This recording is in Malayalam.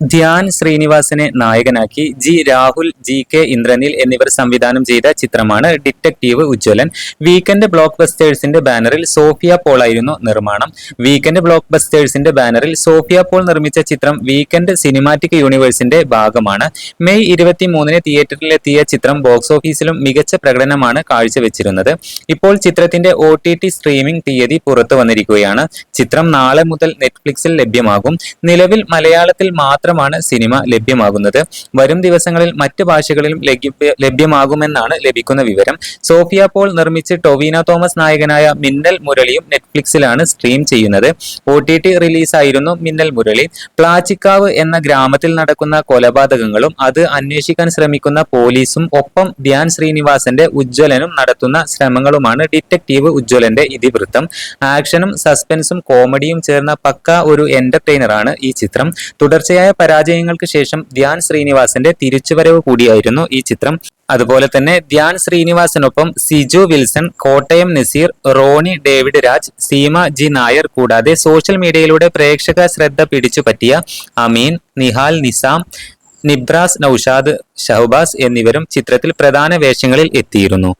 ധ്യാൻ ശ്രീനിവാസനെ നായകനാക്കി G Rahul G K Indraneel എന്നിവർ സംവിധാനം ചെയ്ത ചിത്രമാണ് ഡിറ്റക്റ്റീവ് ഉജ്ജ്വലൻ. വീക്കെൻഡ് ബ്ലോക്ക് ബസ്റ്റേഴ്സിന്റെ ബാനറിൽ സോഫിയ പോൾ ആയിരുന്നു നിർമ്മാണം. വീക്കെൻഡ് ബ്ലോക്ക് ബസ്റ്റേഴ്സിന്റെ ബാനറിൽ സോഫിയ പോൾ നിർമ്മിച്ച ചിത്രം വീക്കെൻഡ് സിനിമാറ്റിക് യൂണിവേഴ്സിന്റെ ഭാഗമാണ്. മെയ് ഇരുപത്തി മൂന്നിന് തിയേറ്ററിലെത്തിയ ചിത്രം ബോക്സ് ഓഫീസിലും മികച്ച പ്രകടനമാണ് കാഴ്ചവെച്ചിരുന്നത്. ഇപ്പോൾ ചിത്രത്തിന്റെ ഒ സ്ട്രീമിംഗ് തീയതി പുറത്തു വന്നിരിക്കുകയാണ്. ചിത്രം നാളെ മുതൽ നെറ്റ്ഫ്ലിക്സിൽ ലഭ്യമാകും. നിലവിൽ മലയാളത്തിൽ മാത്രമാണ് സിനിമ ലഭ്യമാകുന്നത്. വരും ദിവസങ്ങളിൽ മറ്റ് ഭാഷകളിലും ലഭ്യ- ലഭ്യമാകുമെന്നാണ് ലഭിക്കുന്ന വിവരം. സോഫിയ പോൾ നിർമ്മിച്ച് ടൊവീന തോമസ് നായകനായ മിന്നൽ മുരളിയും നെറ്റ്ഫ്ലിക്സിലാണ് സ്ട്രീം ചെയ്യുന്നത്. ഒ ടി ടി റിലീസായിരുന്നു മിന്നൽ മുരളി. പ്ലാച്ചിക്കാവ് എന്ന ഗ്രാമത്തിൽ നടക്കുന്ന കൊലപാതകങ്ങളും അത് അന്വേഷിക്കാൻ ശ്രമിക്കുന്ന പോലീസും ഒപ്പം ധ്യാൻ ശ്രീനിവാസന്റെ ഉജ്ജ്വലനും നടത്തുന്ന ശ്രമങ്ങളുമാണ് ഡിറ്റക്റ്റീവ് ഉജ്ജ്വലന്റെ ഇതിവൃത്തം. ആക്ഷനും സസ്പെൻസും കോമഡിയും ചേർന്ന പക്ക ഒരു എന്റർടൈനറാണ് ഈ ചിത്രം. തുടർച്ചയായ പരാജയങ്ങൾക്ക് ശേഷം ധ്യാൻ ശ്രീനിവാസന്റെ തിരിച്ചുവരവ് കൂടിയായിരുന്നു ഈ ചിത്രം. അതുപോലെ തന്നെ ധ്യാൻ ശ്രീനിവാസിനൊപ്പം സിജു വിൽസൺ കോട്ടയം നസീർ റോണി ഡേവിഡ് രാജ് സീമ ജി നായർ കൂടാതെ സോഷ്യൽ മീഡിയയിലൂടെ പ്രേക്ഷക ശ്രദ്ധ പിടിച്ചു പറ്റിയ അമീൻ നിഹാൽ നിസാം നിബ്രാസ് നൌഷാദ് ഷഹബാസ് എന്നിവരും ചിത്രത്തിൽ പ്രധാന വേഷങ്ങളിൽ എത്തിയിരുന്നു.